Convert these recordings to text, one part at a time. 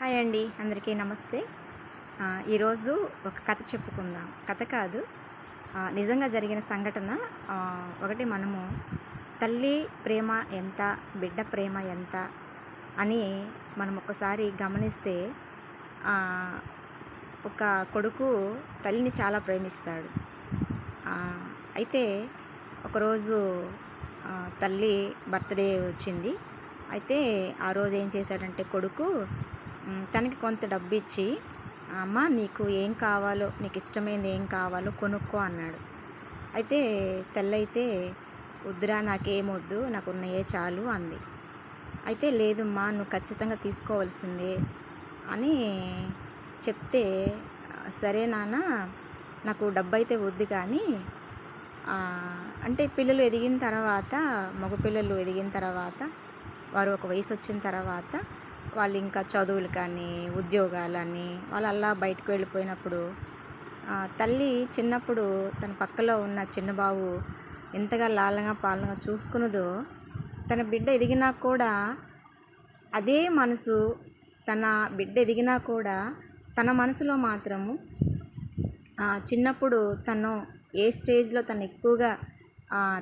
Hi అండి అందరికీ నమస్తే. ఈరోజు ఒక కథ చెప్పుకుందాం. కథ కాదు నిజంగా జరిగిన సంఘటన ఒకటి మనము తల్లి ప్రేమ ఎంత బిడ్డ ప్రేమ ఎంత అని మనం ఒకసారి గమనిస్తే ఒక కొడుకు తల్లిని చాలా ప్రేమిస్తాడు. అయితే ఒకరోజు తల్లి బర్త్డే వచ్చింది. అయితే ఆ రోజు ఏం చేశాడంటే కొడుకు తనకి కొంత డబ్బు ఇచ్చి అమ్మ నీకు ఏం కావాలో నీకు ఇష్టమైనది ఏం కావాలో కొనుక్కో అన్నాడు. అయితే తెల్లయితే వద్దురా నాకేమొద్దు నాకు ఉన్నాయే చాలు అంది. అయితే లేదమ్మా నువ్వు ఖచ్చితంగా తీసుకోవాల్సిందే అని చెప్తే సరే నాన్న నాకు డబ్బు అయితే వద్దు కానీ అంటే పిల్లలు ఎదిగిన తర్వాత మగపిల్లలు ఎదిగిన తర్వాత వారు ఒక వయసు వచ్చిన తర్వాత వాళ్ళు ఇంకా చదువులు కానీ ఉద్యోగాలని వాళ్ళు అలా బయటకు వెళ్ళిపోయినప్పుడు తల్లి చిన్నప్పుడు తన పక్కలో ఉన్న చిన్న బాబు ఎంతగా లాలంగా పాలనగా చూసుకున్నదో తన బిడ్డ ఎదిగినా కూడా అదే మనసు తన బిడ్డ ఎదిగినా కూడా తన మనసులో మాత్రము చిన్నప్పుడు తను ఏ స్టేజ్లో తను ఎక్కువగా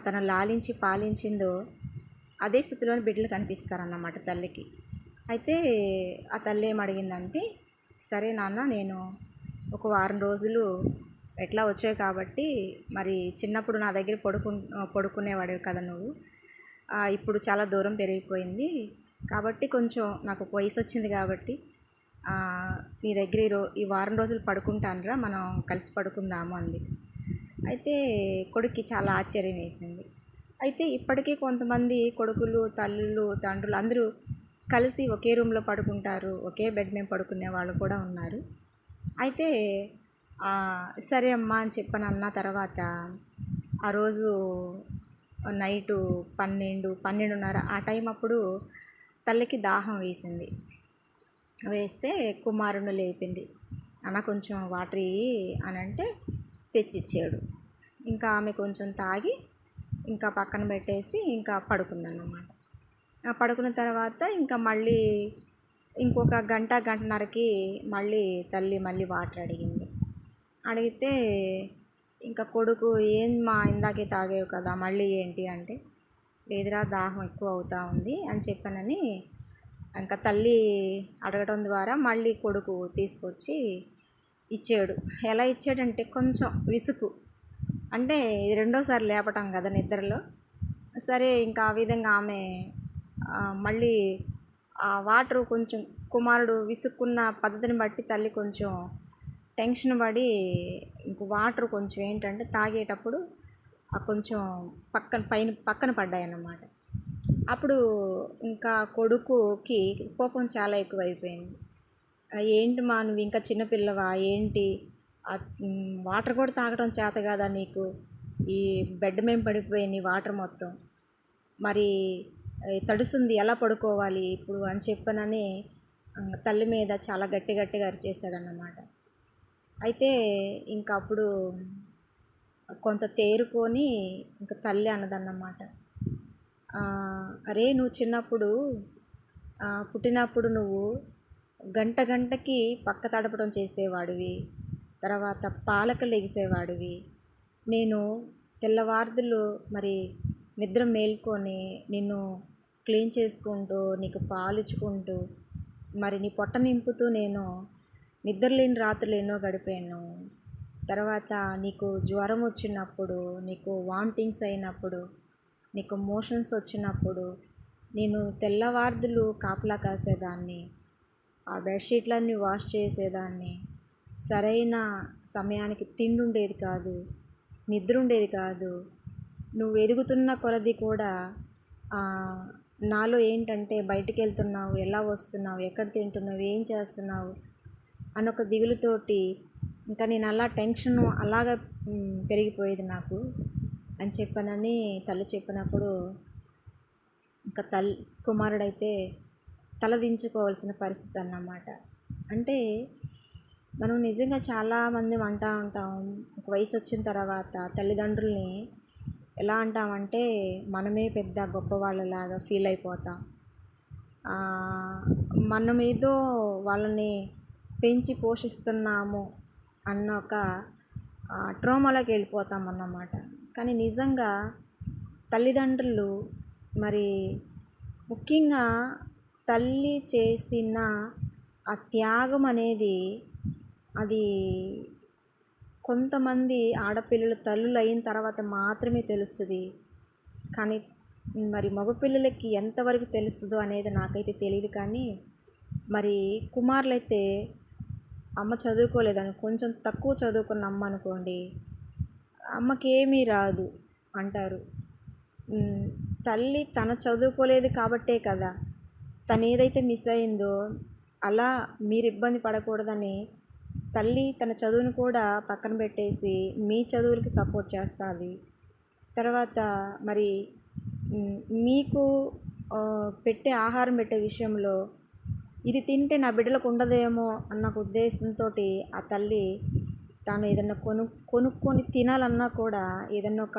తను లాలించి పాలించిందో అదే స్థితిలోని బిడ్డలు కనిపిస్తారన్నమాట తల్లికి. అయితే ఆ తల్లి ఏం అడిగిందంటే సరే నాన్న నేను ఒక వారం రోజులు ఎట్లా వచ్చాయి కాబట్టి మరి చిన్నప్పుడు నా దగ్గర పడుకు పడుకునేవాడివి కదా నువ్వు. ఇప్పుడు చాలా దూరం పెరిగిపోయింది. కాబట్టి కొంచెం నాకు వయసు వచ్చింది కాబట్టి నీ దగ్గర ఈ రో ఈ వారం రోజులు పడుకుంటానురా మనం కలిసి పడుకుందాము అంది. అయితే కొడుక్కి చాలా ఆశ్చర్యం వేసింది. అయితే ఇప్పటికీ కొంతమంది కొడుకులు తల్లులు తండ్రులు అందరూ కలిసి ఒకే రూమ్లో పడుకుంటారు. ఒకే బెడ్ మీద పడుకునే వాళ్ళు కూడా ఉన్నారు. అయితే సరే అమ్మా అని చెప్పని అన్న తర్వాత ఆ రోజు నైటు పన్నెండు పన్నెండున్నర ఆ టైం అప్పుడు తల్లికి దాహం వేసింది. వేస్తే కుమారుని లేపింది. అన్న కొంచెం వాటర్ ఇయ్యి అని అంటే తెచ్చిచ్చాడు. ఇంకా ఆమె కొంచెం తాగి ఇంకా పక్కన పెట్టేసి ఇంకా పడుకుందన్నమాట. పడుకున్న తర్వాత ఇంకా మళ్ళీ ఇంకొక గంట గంటన్నరకి మళ్ళీ తల్లి మళ్ళీ వాటర్ అడిగింది. అడిగితే ఇంకా కొడుకు ఏం మా ఇందాకే తాగేవు కదా మళ్ళీ ఏంటి అంటే లేదురా దాహం ఎక్కువ అవుతా ఉంది అని చెప్పానని ఇంకా తల్లి అడగడం ద్వారా మళ్ళీ కొడుకు తీసుకొచ్చి ఇచ్చాడు. ఎలా ఇచ్చాడంటే కొంచెం విసుగు అంటే ఇది రెండోసారి లేపటం కదా నిద్రలో. సరే ఇంకా ఆ విధంగా ఆమె మళ్ళీ ఆ వాటర్ కొంచెం కుమారుడు విసుక్కున్న పద్ధతిని బట్టి తల్లి కొంచెం టెన్షన్ పడి ఇంక వాటర్ కొంచెం ఏంటంటే తాగేటప్పుడు ఆ కొంచెం పక్కన పైన పక్కన పడ్డాయి అన్నమాట అప్పుడు ఇంకా కొడుకుకి కోపం చాలా ఎక్కువైపోయింది. ఏంటి మా నువ్వు ఇంకా చిన్నపిల్లవా ఏంటి? వాటర్ కూడా తాగడం చేత కదా నీకు? ఈ బెడ్ మేము పడిపోయింది వాటర్ మొత్తం. మరి తడుస్తుంది ఎలా పడుకోవాలి ఇప్పుడు అని చెప్పనని తల్లి మీద చాలా గట్టి గట్టిగా అరిచేశాడన్నమాట. అయితే ఇంకా అప్పుడు కొంత తేరుకొని ఇంకా తల్లి అన్నదన్నమాట. అరే నువ్వు చిన్నప్పుడు పుట్టినప్పుడు నువ్వు గంట గంటకి పక్క తడపడం చేసేవాడివి తర్వాత పాలకలు ఎగిసేవాడివి నేను తెల్లవార్దులు మరి నిద్ర మేల్కొని నిన్ను క్లీన్ చేసుకుంటూ నీకు పాలిచ్చుకుంటూ మరి నీ పొట్ట నింపుతూ నేను నిద్రలేని రాత్రులు ఎన్నో గడిపాను. తర్వాత నీకు జ్వరం వచ్చినప్పుడు నీకు వామిటింగ్స్ అయినప్పుడు నీకు మోషన్స్ వచ్చినప్పుడు నేను తెల్లవార్దులు కాపలా కాసేదాన్ని ఆ బెడ్షీట్లన్నీ వాష్ చేసేదాన్ని. సరైన సమయానికి తిండి ఉండేది కాదు నిద్ర ఉండేది కాదు. నువ్వు ఎదుగుతున్న కొలది కూడా నాలో ఏంటంటే బయటికి వెళ్తున్నావు ఎలా వస్తున్నావు ఎక్కడ తింటున్నావు ఏం చేస్తున్నావు అని ఒక దిగులుతోటి ఇంకా నేను అలా టెన్షన్ అలాగా పెరిగిపోయేది నాకు అని చెప్పానని తల్లి చెప్పినప్పుడు ఇంకా తల్ కుమారుడైతే తలదించుకోవాల్సిన పరిస్థితి అన్నమాట. అంటే మనం నిజంగా చాలామంది అంటూ ఉంటాం ఒక వయసు వచ్చిన తర్వాత తల్లిదండ్రుల్ని ఎలా అంటామంటే మనమే పెద్ద గొప్పవాళ్ళలాగా ఫీల్ అయిపోతాం. మన మనం వాళ్ళని పెంచి పోషిస్తున్నాము అన్న ఒక ట్రోమాలోకి వెళ్ళిపోతాం అన్నమాట. కానీ నిజంగా తల్లిదండ్రులు మరి ముఖ్యంగా తల్లి చేసిన ఆ త్యాగం అనేది అది కొంతమంది ఆడపిల్లలు తల్లులు అయిన తర్వాత మాత్రమే తెలుస్తుంది. కానీ మరి మగపిల్లలకి ఎంతవరకు తెలుస్తుందో అనేది నాకైతే తెలియదు కానీ మరి కుమారులైతే అమ్మ చదువుకోలేదని కొంచెం తక్కువ చదువుకున్న అమ్మ అనుకోండి అమ్మకేమీ రాదు అంటారు. తల్లి తన చదువుకోలేదు కాబట్టే కదా తను ఏదైతే మిస్ అయిందో అలా మీరు ఇబ్బంది పడకూడదని తల్లి తన చదువును కూడా పక్కన పెట్టేసి మీ చదువులకి సపోర్ట్ చేస్తుంది. తర్వాత మరి మీకు పెట్టే ఆహారం పెట్టే విషయంలో ఇది తింటే నా బిడ్డలకు ఉండదేమో అన్న ఉద్దేశంతో ఆ తల్లి తాను ఏదన్నా కొను కొనుక్కొని తినాలన్నా కూడా ఏదన్నా ఒక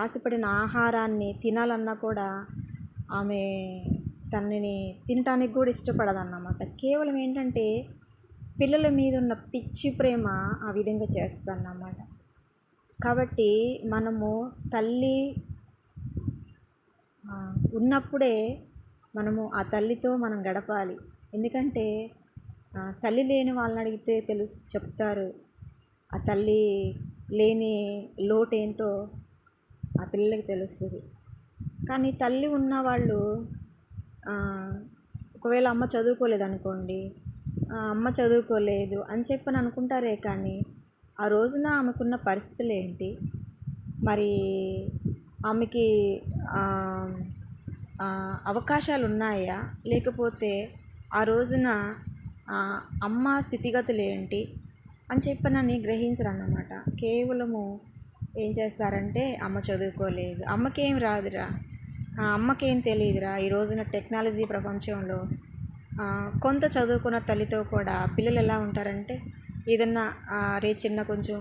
ఆశపడిన ఆహారాన్ని తినాలన్నా కూడా ఆమె తనని తినటానికి కూడా ఇష్టపడదన్నమాట. కేవలం ఏంటంటే పిల్లల మీద ఉన్న పిచ్చి ప్రేమ ఆ విధంగా చేస్తుందన్నమాట. కాబట్టి మనము తల్లి ఉన్నప్పుడే మనము ఆ తల్లితో మనం గడపాలి. ఎందుకంటే తల్లి లేని వాళ్ళని అడిగితే తెలుసు చెప్తారు. ఆ తల్లి లేని లోటు ఏంటో ఆ పిల్లలకి తెలుస్తుంది. కానీ తల్లి ఉన్న వాళ్ళు ఒకవేళ అమ్మ చదువుకోలేదనుకోండి అమ్మ చదువుకోలేదు అని చెప్పని అనుకుంటారే కానీ ఆ రోజున ఆమెకున్న పరిస్థితులు ఏంటి మరి ఆమెకి అవకాశాలు ఉన్నాయా లేకపోతే ఆ రోజున అమ్మ స్థితిగతులు ఏంటి అని చెప్పనని గ్రహించరు అన్నమాట కేవలము ఏం చేస్తారంటే అమ్మ చదువుకోలేదు. అమ్మకేం రాదురా? ఆ, అమ్మకేం తెలియదురా ఈ రోజున టెక్నాలజీ ప్రపంచంలో కొంత చదువుకున్న తల్లితో కూడా పిల్లలు ఎలా ఉంటారంటే ఏదన్నా రే చిన్న కొంచెం